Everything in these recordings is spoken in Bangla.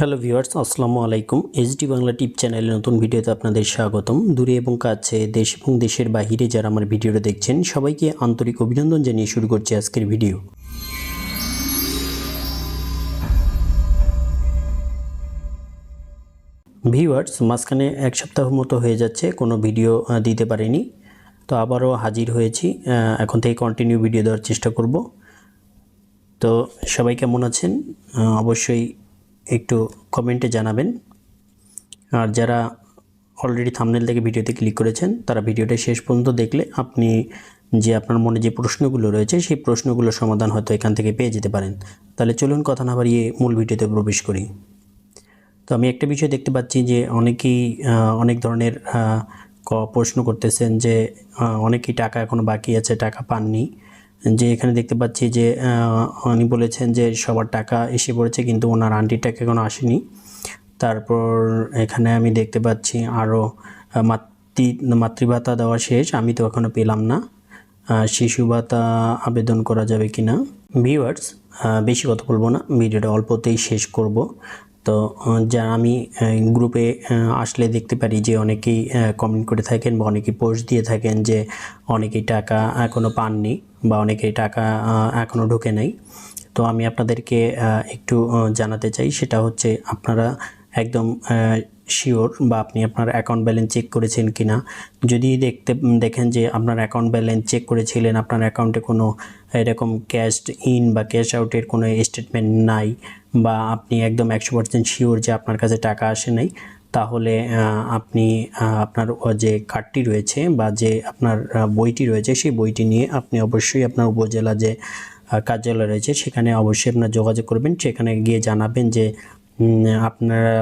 হ্যালো ভিউয়ার্স, আসসালামু আলাইকুম। এইচডি বাংলা টিপ চ্যানেলে নতুন ভিডিওতে আপনাদের স্বাগতম। দূরে এবং কাছে, দেশ এবং দেশের বাহিরে যারা আমার ভিডিওটা দেখছেন, সবাইকে আন্তরিক অভিনন্দন জানিয়ে শুরু করছি আজকের ভিডিও। ভিউয়ার্স, মাঝখানে এক সপ্তাহ মতো হয়ে যাচ্ছে, কোনো ভিডিও দিতে পারিনি। তো আবারও হাজির হয়েছি এখন থেকে কন্টিনিউ ভিডিও দেওয়ার চেষ্টা করব। তো সবাই কেমন আছেন? অবশ্যই একটু কমেন্টে জানাবেন। আর যারা অলরেডি থামনেল থেকে ভিডিওতে ক্লিক করেছেন, তারা ভিডিওটা শেষ পর্যন্ত দেখলে আপনি যে আপনার মনে যে প্রশ্নগুলো রয়েছে, সেই প্রশ্নগুলোর সমাধান হয়তো এখান থেকে পেয়ে যেতে পারেন। তাহলে চলুন কথা না বাড়িয়ে মূল ভিডিওতে প্রবেশ করি। তো আমি একটা বিষয় দেখতে পাচ্ছি যে অনেকেই অনেক ধরনের প্রশ্ন করতেছেন যে অনেকেই টাকা এখনও বাকি আছে, টাকা পাননি। যে এখানে দেখতে পাচ্ছি যে উনি বলেছেন যে সবার টাকা এসে পড়েছে, কিন্তু ওনার আন্টির টাকা এখনও আসেনি। তারপর এখানে আমি দেখতে পাচ্ছি আরও মাতৃ, মাতৃভাতা দেওয়া শেষ, আমি তো এখনও পেলাম না। শিশু ভাতা আবেদন করা যাবে কি না ভিউয়ার্স বেশি কথা বলব না, ভিডিওটা অল্পতেই শেষ করব। তো যা আমি গ্রুপে আসলে দেখতে পারি যে অনেকেই কমেন্ট করে থাকেন বা অনেকেই পোস্ট দিয়ে থাকেন যে অনেকেই টাকা এখনও পাননি। বা অনেকেই টাকা এখনও ঢোকে নাই। তো আমি আপনাদেরকে একটু জানাতে চাই, সেটা হচ্ছে আপনারা একদম শিওর বা আপনি আপনার অ্যাকাউন্ট ব্যালেন্স চেক করেছেন কি না যদি দেখতে, দেখেন যে আপনার অ্যাকাউন্ট ব্যালেন্স চেক করেছিলেন, আপনার অ্যাকাউন্টে কোনো এরকম ক্যাশ ইন বা ক্যাশ আউটের কোনো স্টেটমেন্ট নাই বা আপনি একদম একশো পার্সেন্ট শিওর যে আপনার কাছে টাকা আসে নাই তাহলে আপনি আপনার যে কার্ডটি রয়েছে বা যে আপনার বইটি রয়েছে, সেই বইটি নিয়ে আপনি অবশ্যই আপনার উপজেলা যে কার্যালয় রয়েছে, সেখানে অবশ্যই আপনার যোগাযোগ করবেন। সেখানে গিয়ে জানাবেন যে আপনারা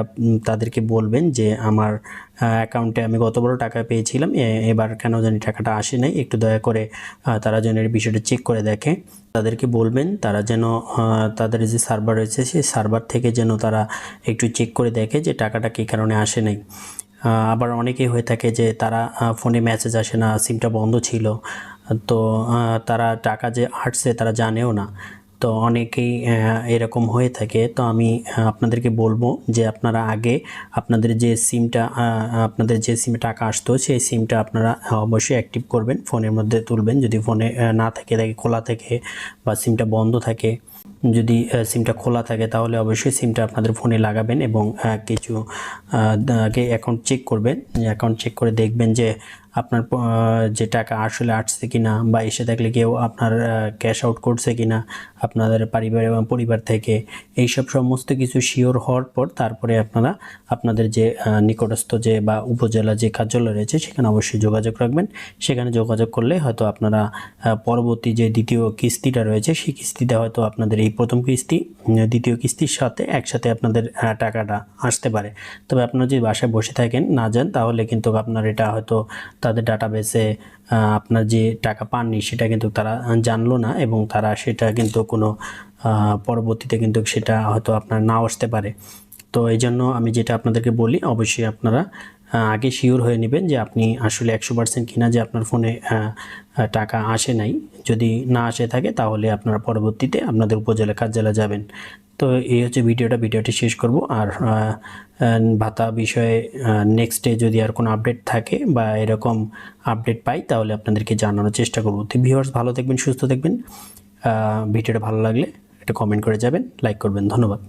তাদেরকে বলবেন যে আমার অ্যাকাউন্টে আমি গত বড় টাকা পেয়েছিলাম এবার কেন জানি টাকাটা আসে নাই, একটু দয়া করে তারা যেন এর বিষয়টা চেক করে দেখে। তাদেরকে বলবেন, তারা যেন তাদের যে সার্ভার রয়েছে, সেই সার্ভার থেকে যেন তারা একটু চেক করে দেখে যে টাকাটা কী কারণে আসে নাই। আবার অনেকেই হয়ে থাকে যে তারা ফোনে মেসেজ আসে না সিমটা বন্ধ ছিল, তো তারা টাকা যে আসছে, তারা জানেও না। তো অনেকেই এরকম হয়ে থাকে। তো আমি আপনাদেরকে বলব যে আপনারা আগে আপনাদের যে সিমটা আপনাদের যে সিমে টাকা আসতো, সেই সিমটা আপনারা অবশ্যই অ্যাক্টিভ করবেন। ফোনের মধ্যে তুলবেন। যদি ফোনে না থাকে থাকে, খোলা থাকে বা সিমটা বন্ধ থাকে, যদি সিমটা খোলা থাকে, তাহলে অবশ্যই সিমটা আপনাদের ফোনে লাগাবেন এবং কিছু আগে অ্যাকাউন্ট চেক করবেন। অ্যাকাউন্ট চেক করে দেখবেন যে আপনার যে টাকা আসলে আসছে কিনা বা এসে থাকলে কেউ আপনার ক্যাশ আউট করছে কিনা আপনাদের পরিবার এবং পরিবার থেকে, এইসব সমস্ত কিছু শিওর হওয়ার পর তারপরে আপনারা আপনাদের যে নিকটস্থ যে বা উপজেলা যে কার্যালয় রয়েছে সেখানে অবশ্যই যোগাযোগ রাখবেন। সেখানে যোগাযোগ করলে হয়তো আপনারা পরবর্তী যে দ্বিতীয় কিস্তিটা রয়েছে সেই কিস্তিতে হয়তো আপনাদের এই প্রথম কিস্তি দ্বিতীয় কিস্তির সাথে একসাথে আপনাদের টাকাটা আসতে পারে। তবে আপনারা যদি বাসায় বসে থাকেন, না যান, তাহলে কিন্তু আপনার এটা হয়তো তাদের ডাটাবেসে আপনার যে টাকা পাননি সেটা কিন্তু তারা জানলো না এবং তারা সেটা কিন্তু কোনো পরবর্তীতে কিন্তু সেটা হয়তো আপনার নাও আসতে পারে। তো এই জন্য আমি যেটা আপনাদেরকে বলি, অবশ্যই আপনারা আগে শিওর হয়ে নেবেন যে আপনি আসলে একশো পার্সেন্ট কিনা যে আপনার ফোনে টাকা আসে নাই। যদি না আসে থাকে তাহলে আপনারা পরবর্তীতে আপনাদের উপজেলা কার্যালয়ে যাবেন। তো এই হচ্ছে ভিডিওটা, ভিডিওটি শেষ করব। আর ভাতা বিষয়ে নেক্সট নেক্সটে যদি আর কোনো আপডেট থাকে বা এরকম আপডেট পাই, তাহলে আপনাদেরকে জানানোর চেষ্টা করব। তো ভিউয়ার্স ভালো থাকবেন, সুস্থ থাকবেন। ভিডিওটা ভালো লাগলে একটা কমেন্ট করে যাবেন লাইক করবেন। ধন্যবাদ।